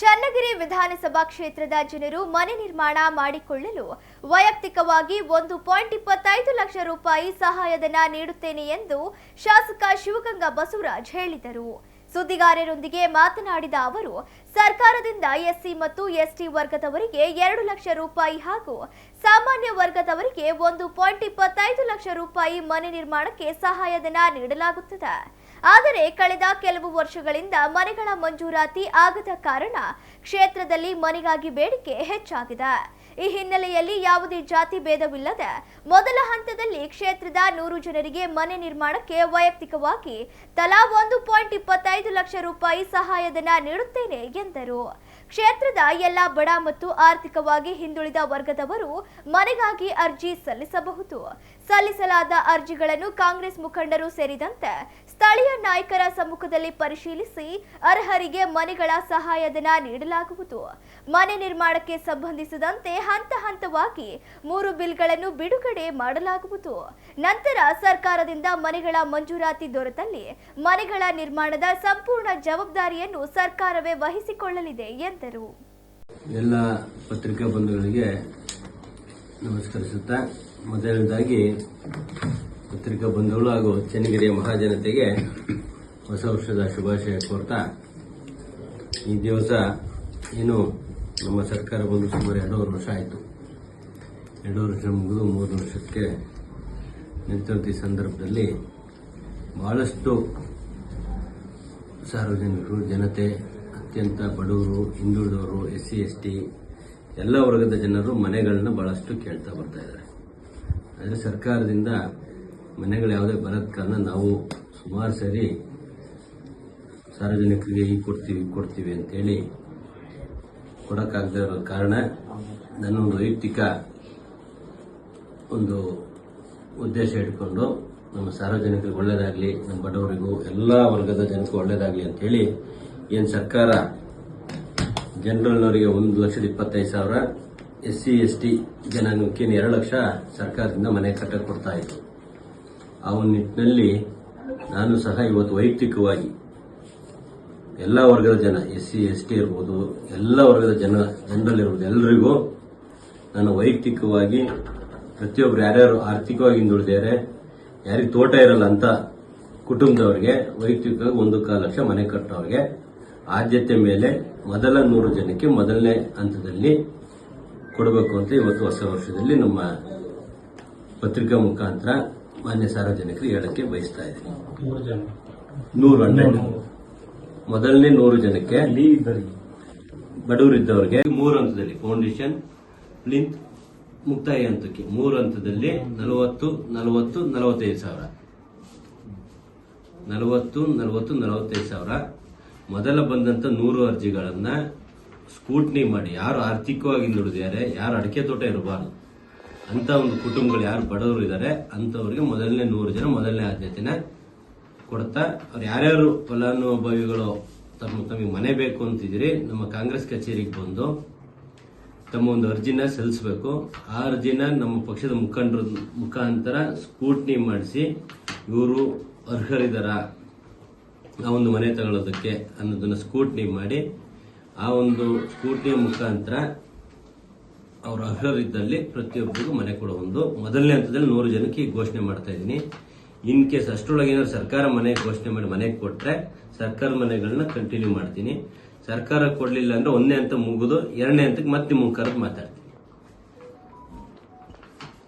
ಚನ್ನಗಿರಿ ವಿಧಾನಸಭಾ ಕ್ಷೇತ್ರದ ಜನರು ಮನೆ ನಿರ್ಮಾಣ ಮಾಡಿಕೊಳ್ಳಲು ವೈಯಕ್ತಿಕವಾಗಿ ಒಂದು ಪಾಯಿಂಟ್ ಇಪ್ಪತ್ತೈದು ಲಕ್ಷ ರೂಪಾಯಿ ಸಹಾಯಧನ ನೀಡುತ್ತೇನೆ ಎಂದು ಶಾಸಕ ಶಿವಗಂಗಾ ಬಸವರಾಜ್ ಹೇಳಿದರು. ಸುದ್ದಿಗಾರರೊಂದಿಗೆ ಮಾತನಾಡಿದ ಅವರು, ಸರ್ಕಾರದಿಂದ ಎಸ್ಸಿ ಮತ್ತು ಎಸ್ಟಿ ವರ್ಗದವರಿಗೆ ಎರಡು ಲಕ್ಷ ರೂಪಾಯಿ ಹಾಗೂ ಸಾಮಾನ್ಯ ವರ್ಗದವರಿಗೆ ಒಂದು ಪಾಯಿಂಟ್ ಇಪ್ಪತ್ತೈದು ಲಕ್ಷ ರೂಪಾಯಿ ಮನೆ ನಿರ್ಮಾಣಕ್ಕೆ ಸಹಾಯಧನ ನೀಡಲಾಗುತ್ತದೆ. ಆದರೆ ಕಳೆದ ಕೆಲವು ವರ್ಷಗಳಿಂದ ಮನೆಗಳ ಮಂಜೂರಾತಿ ಆಗದ ಕಾರಣ ಕ್ಷೇತ್ರದಲ್ಲಿ ಮನೆಗಾಗಿ ಬೇಡಿಕೆ ಹೆಚ್ಚಾಗಿದೆ. ಈ ಹಿನ್ನೆಲೆಯಲ್ಲಿ ಯಾವುದೇ ಜಾತಿ ಭೇದವಿಲ್ಲದೆ ಮೊದಲ ಹಂತದಲ್ಲಿ ಕ್ಷೇತ್ರದ ನೂರು ಜನರಿಗೆ ಮನೆ ನಿರ್ಮಾಣಕ್ಕೆ ವೈಯಕ್ತಿಕವಾಗಿ ತಲಾ ಒಂದು ಪಾಯಿಂಟ್ ಇಪ್ಪತ್ತೈದು ಲಕ್ಷ ರೂಪಾಯಿ ಸಹಾಯಧನ ನೀಡುತ್ತೇನೆ ಎಂದರು. ಕ್ಷೇತ್ರದ ಎಲ್ಲ ಬಡ ಮತ್ತು ಆರ್ಥಿಕವಾಗಿ ಹಿಂದುಳಿದ ವರ್ಗದವರು ಮನೆಗಾಗಿ ಅರ್ಜಿ ಸಲ್ಲಿಸಬಹುದು. ಸಲ್ಲಿಸಲಾದ ಅರ್ಜಿಗಳನ್ನು ಕಾಂಗ್ರೆಸ್ ಮುಖಂಡರು ಸೇರಿದಂತೆ ಸ್ಥಳೀಯ ನಾಯಕರ ಸಮ್ಮುಖದಲ್ಲಿ ಪರಿಶೀಲಿಸಿ ಅರ್ಹರಿಗೆ ಮನೆಗಳ ಸಹಾಯಧನ ನೀಡಲಾಗುವುದು. ಮನೆ ನಿರ್ಮಾಣಕ್ಕೆ ಸಂಬಂಧಿಸಿದಂತೆ ಹಂತ ಹಂತವಾಗಿ ಮೂರು ಬಿಲ್ಗಳನ್ನು ಬಿಡುಗಡೆ ಮಾಡಲಾಗುವುದು. ನಂತರ ಸರ್ಕಾರದಿಂದ ಮನೆಗಳ ಮಂಜೂರಾತಿ ದೊರೆತಲ್ಲಿ ಮನೆಗಳ ನಿರ್ಮಾಣದ ಸಂಪೂರ್ಣ ಜವಾಬ್ದಾರಿಯನ್ನು ಸರ್ಕಾರವೇ ವಹಿಸಿಕೊಳ್ಳಲಿದೆ, ಎಂದರು. ಎಲ್ಲ ಪತ್ರಿಕಾ ಬಂಧುಗಳಿಗೆ ನಮಸ್ಕರಿಸುತ್ತಾ, ಮೊದಲನೇದಾಗಿ ಪತ್ರಿಕಾ ಬಂಧುಗಳು ಹಾಗೂ ಚನ್ನಗಿರಿಯ ಮಹಾಜನತೆಗೆ ಹೊಸ ವರ್ಷದ ಶುಭಾಶಯ ಕೋರ್ತಾ, ಈ ದಿವಸ ಏನು ನಮ್ಮ ಸರ್ಕಾರ ಬಂದು ಸುಮಾರು ಎರಡೂವರೆ ವರ್ಷ ಆಯಿತು. ಎರಡೂವರೆ ವರ್ಷ ಮುಗಿದು ಮೂರು ವರ್ಷಕ್ಕೆ ನಿಂತಿರುವಂಥ ಸಂದರ್ಭದಲ್ಲಿ ಬಹಳಷ್ಟು ಸಾರ್ವಜನಿಕರು, ಜನತೆ, ಅತ್ಯಂತ ಬಡವರು, ಹಿಂದುಳಿದವರು ಎಸ್ ಸಿ ಎಸ್ ಟಿ ಎಲ್ಲ ವರ್ಗದ ಜನರು ಮನೆಗಳನ್ನ ಬಹಳಷ್ಟು ಕೇಳ್ತಾ ಬರ್ತಾ ಇದ್ದಾರೆ. ಆದರೆ ಸರ್ಕಾರದಿಂದ ಮನೆಗಳು ಯಾವುದೇ ಬರೋದ ಕಾರಣ ನಾವು ಸುಮಾರು ಸರಿ ಸಾರ್ವಜನಿಕರಿಗೆ ಈ ಕೊಡ್ತೀವಿ ಕೊಡ್ತೀವಿ ಅಂತೇಳಿ ಕೊಡೋಕ್ಕಾಗದೇ ಇರೋ ಕಾರಣ ನನ್ನ ಒಂದು ವೈಯಕ್ತಿಕ ಒಂದು ಉದ್ದೇಶ ಇಟ್ಕೊಂಡು ನಮ್ಮ ಸಾರ್ವಜನಿಕರಿಗೆ ಒಳ್ಳೇದಾಗಲಿ, ನಮ್ಮ ಬಡವರಿಗೂ ಎಲ್ಲ ವರ್ಗದ ಜನಕ್ಕೂ ಒಳ್ಳೇದಾಗಲಿ ಅಂತೇಳಿ ಏನು ಸರ್ಕಾರ ಜನರಲ್ನವರಿಗೆ ಒಂದು ಲಕ್ಷದ ಇಪ್ಪತ್ತೈದು ಸಾವಿರ, ಎಸ್ ಸಿ, ಎಸ್ ಟಿ ಜನಾಂಗಕ್ಕೆ ಎರಡು ಲಕ್ಷ ಸರ್ಕಾರದಿಂದ ಮನೆ ಕಟ್ಟಕ್ಕೆ ಕೊಡ್ತಾ ಇತ್ತು. ಆ ಒಂದು ನಿಟ್ಟಿನಲ್ಲಿ ನಾನು ಸಹ ಇವತ್ತು ವೈಯಕ್ತಿಕವಾಗಿ ಎಲ್ಲ ವರ್ಗದ ಜನ ಎಸ್ ಸಿ ಎಸ್ ಟಿ ಇರ್ಬೋದು, ಎಲ್ಲ ವರ್ಗದ ಜನ ಜನರಲ್ಲಿರ್ಬೋದು ಎಲ್ಲರಿಗೂ ನಾನು ವೈಯಕ್ತಿಕವಾಗಿ ಪ್ರತಿಯೊಬ್ಬರು ಯಾರ್ಯಾರು ಆರ್ಥಿಕವಾಗಿ ಹಿಂದುಳಿದಾರೆ ಯಾರಿಗೆ ತೋಟ ಇರಲ್ಲ ಅಂತ ಕುಟುಂಬದವರಿಗೆ ವೈಯಕ್ತಿಕವಾಗಿ ಒಂದು ಕಾಲು ಲಕ್ಷ ಮನೆ ಕಟ್ಟೋರಿಗೆ ಆದ್ಯತೆ ಮೇಲೆ ಮೊದಲ ನೂರು ಜನಕ್ಕೆ ಮೊದಲನೇ ಹಂತದಲ್ಲಿ ಕೊಡಬೇಕು ಅಂತ ಇವತ್ತು ಹೊಸ ವರ್ಷದಲ್ಲಿ ನಮ್ಮ ಪತ್ರಿಕಾ ಮುಖಾಂತರ ಮಾನ್ಯ ಸಾರ್ವಜನಿಕರು ಹೇಳಕ್ಕೆ ಬಯಸ್ತಾ ಇದ್ದೀನಿ. ನೂರು ಹನ್ನೆರಡು ಮೊದಲನೇ ನೂರು ಜನಕ್ಕೆ ಬಡವರಿದ್ದವರಿಗೆ ಮೂರು ಹಂತದಲ್ಲಿ ಫೌಂಡೇಶನ್ ಪ್ಲಿಂತ್ ಮುಕ್ತಾಯ ಹಂತಕ್ಕೆ ಮೂರು ಹಂತದಲ್ಲಿ ನಲವತ್ತು ನಲವತ್ತು ನಲವತ್ತೈದು ಸಾವಿರ. ನಲವತ್ತು ನಲವತ್ತು ನಲವತ್ತೈದು ಸಾವಿರ. ಮೊದಲ ಬಂದಂತ ನೂರು ಅರ್ಜಿಗಳನ್ನ ಸ್ಕೂಟ್ನಿ ಮಾಡಿ. ಯಾರು ಆರ್ಥಿಕವಾಗಿ ಹಿಂದುಳಿದಿದ್ದಾರೆ ಯಾರು ಅಡಿಕೆ ತೋಟ ಇರಬಾರ್ದು. ಅಂತ ಒಂದು ಕುಟುಂಬಗಳು ಯಾರು ಬಡವರು ಇದ್ದಾರೆ, ಅಂಥವ್ರಿಗೆ ಮೊದಲನೇ ನೂರು ಜನ ಮೊದಲನೇ ಆದ್ಯತೆನ ಕೊಡ್ತಾ, ಅವ್ರು ಯಾರ್ಯಾರು ಫಲಾನುಭವಿಗಳು ತಮ್ಮ ತಮಗೆ ಮನೆ ಬೇಕು ಅಂತಿದ್ದೀರಿ, ನಮ್ಮ ಕಾಂಗ್ರೆಸ್ ಕಚೇರಿಗೆ ಬಂದು ತಮ್ಮ ಒಂದು ಅರ್ಜಿನ ಸಲ್ಲಿಸಬೇಕು. ಆ ಅರ್ಜಿನ ನಮ್ಮ ಪಕ್ಷದ ಮುಖಂಡರ ಮುಖಾಂತರ ಸ್ಕೂಟ್ನಿ ಮಾಡಿಸಿ, ಇವರು ಅರ್ಹರಿದಾರ ಆ ಒಂದು ಮನೆ ತಗೊಳ್ಳೋದಕ್ಕೆ ಅನ್ನೋದನ್ನ ಸ್ಕೂಟ್ನಿ ಮಾಡಿ, ಆ ಒಂದು ಸ್ಕೂಟ್ನಿ ಮುಖಾಂತರ ಅವ್ರ ಅರ್ಹರಿದ್ದಲ್ಲಿ ಪ್ರತಿಯೊಬ್ಬರಿಗೂ ಮನೆ ಕೊಡೋ ಒಂದು ಮೊದಲನೇ ಹಂತದಲ್ಲಿ ನೂರು ಜನಕ್ಕೆ ಘೋಷಣೆ ಮಾಡ್ತಾ ಇದ್ದೀನಿ. ಇನ್ ಕೇಸ್ ಅಷ್ಟರೊಳಗೆ ಏನಾದ್ರು ಸರ್ಕಾರ ಮನೆ ಘೋಷಣೆ ಮಾಡಿ ಮನೆಗೆ ಕೊಟ್ಟರೆ ಸರ್ಕಾರ ಮನೆಗಳನ್ನ ಕಂಟಿನ್ಯೂ ಮಾಡ್ತೀನಿ. ಸರ್ಕಾರ ಕೊಡಲಿಲ್ಲ ಅಂದ್ರೆ ಒಂದನೇ ಹಂತ ಮುಗಿದು ಎರಡನೇ ಹಂತಕ್ಕೆ ಮತ್ತೆ ನಿಮ್ಮ ಕರೆದು ಮಾತಾಡ್ತೀನಿ.